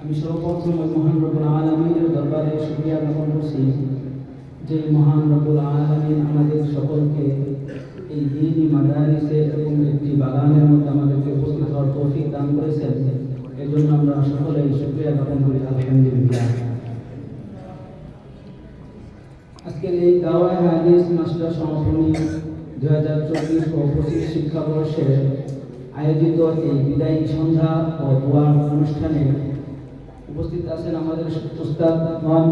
আমি সর্বপ্রথম মহান রবুল আলমীর দরবারে সুক্রিয়া জ্ঞাপন করছি যে মহান রবুল আলমিন আমাদের সকলকে এই দিনই মাদারিসে এবং একটি বাগানের মধ্যে আমাদেরকে উপস্থিত হওয়ার তৌফিক দান করেছেন। এজন্য আমরা সকলেই সুক্রিয়া জ্ঞাপন করি, আলহামদুলিল্লাহ। আজকের এই দাওয়ায় হাদিস মাস্টার সমাপনী দু হাজার চব্বিশ ও পঁচিশ শিক্ষাবর্ষে আয়োজিত এই বিদায়ী সন্ধ্যা ও দোয়ার অনুষ্ঠানে উপস্থিত আছেন আমাদের উস্তাদ মন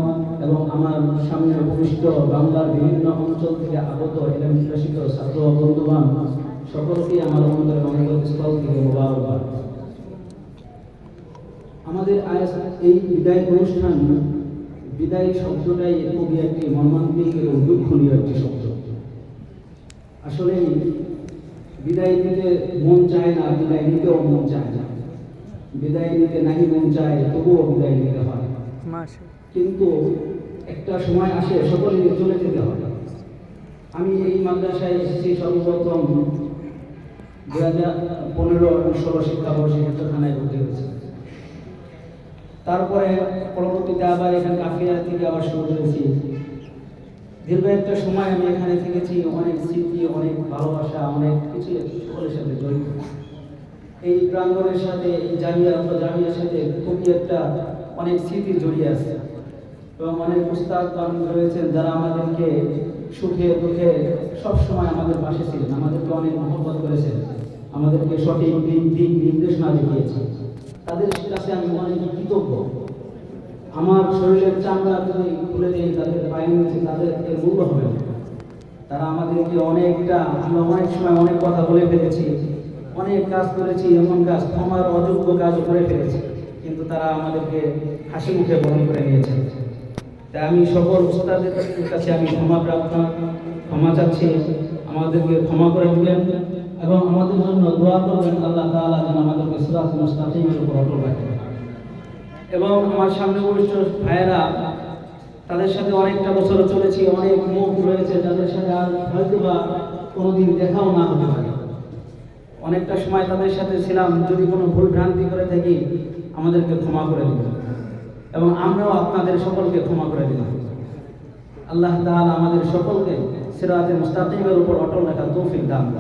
এবং আমার সামনে উপবিষ্ট বাংলার বিভিন্ন অঞ্চল থেকে আগত এলেম বিকশিত ছাত্র বন্ধুবান সকলকে আমার অন্তরের অন্তরস্থল থেকে মোবারকবাদ। আমাদের এই বিদায় অনুষ্ঠান, বিদায় শব্দটাই খুবই একটি মর্মান্তিক এবং দুঃখনীয় একটি শব্দ। আসলে বিদায় নিতে মন চায় না বিদায় নিতেও মন চায় না। বিদায় নিতে নাহি মন চায় তবুও বিদায় নিতে হয়। কিন্তু একটা সময় আসে সকলে চলে যেতে হয়। আমি এই মাদ্রাসায় এসেছি সর্বপ্রথম দু হাজার পনেরো ষোলো শিক্ষাবর্ষে হেফতখানায় ভর্তি হয়েছে। তারপরে পরবর্তীতে আবার এখানে কাফিয়া থেকে আবার শুরু করেছি। দীর্ঘ একটা সময় আমি এখানে থেকেছি, অনেক স্মৃতি, অনেক ভালোবাসা, অনেক কিছু সকলের সাথে জড়িত। এই প্রাঙ্গণের সাথে, এই জামিয়া অথবা জামিয়ার সাথে খুবই একটা অনেক স্মৃতি জড়িয়ে আছে। এবং অনেক উস্তাদ রয়েছেন যারা আমাদেরকে সুখে, দুঃখে সবসময় আমাদের পাশে ছিলেন, আমাদেরকে অনেক মহব্বত করেছেন, আমাদেরকে সঠিক দিক দিক নির্দেশনা দেখিয়েছে তাদের কাছে আমি অনেক কৃতজ্ঞ। আমার শরীরের চামড়া যদি খুলে দিই তাদের পায়ে নিচে তাদের এর মূল্য হবে না। তারা আমাদেরকে অনেকটা, আমরা অনেক সময় অনেক কথা বলে ফেলেছি, অনেক কাজ করেছি, এমন কাজ, ক্ষমার অযোগ্য কাজও করে ফেলেছি, কিন্তু তারা আমাদেরকে হাসি মুখে বহন করে নিয়েছে। তাই আমি সকল উস্তাদের কাছে আমি ক্ষমা প্রার্থনা, ক্ষমা চাচ্ছি। আমাদেরকে ক্ষমা করে দিবেন এবং আমাদের জন্য দোয়া করবেন। আল্লাহ তাআলা যেন আমাদেরকে সিরাত মুস্তাকিমের উপর অটল রাখেন এবং আমার সামনে উপবিষ্ট ভাইয়েরা, তাদের সাথে অনেকটা বছর চলেছি, অনেক মুখ রয়েছে, যাদের সাথে আর হয়তো বা কোনোদিন দেখাও না হতে পারে। অনেকটা সময় তাদের সাথে ছিলাম, যদি কোনো ভুল ভ্রান্তি করে থাকি, আমাদেরকে ক্ষমা করে দিবেন। এবং আমরাও আপনাদের সকলকে ক্ষমা করে দিলাম। আল্লাহ তাআলা আমাদের সকলকে সিরাতে মুস্তাকিমের উপর অটল রাখার তৌফিক দান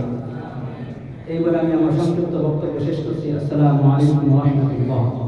এইবার আমি আমার সংক্ষিপ্ত বক্তব্য শেষ করছি। আসসালামু আলাইকুম রাহমাতুল্লাহ।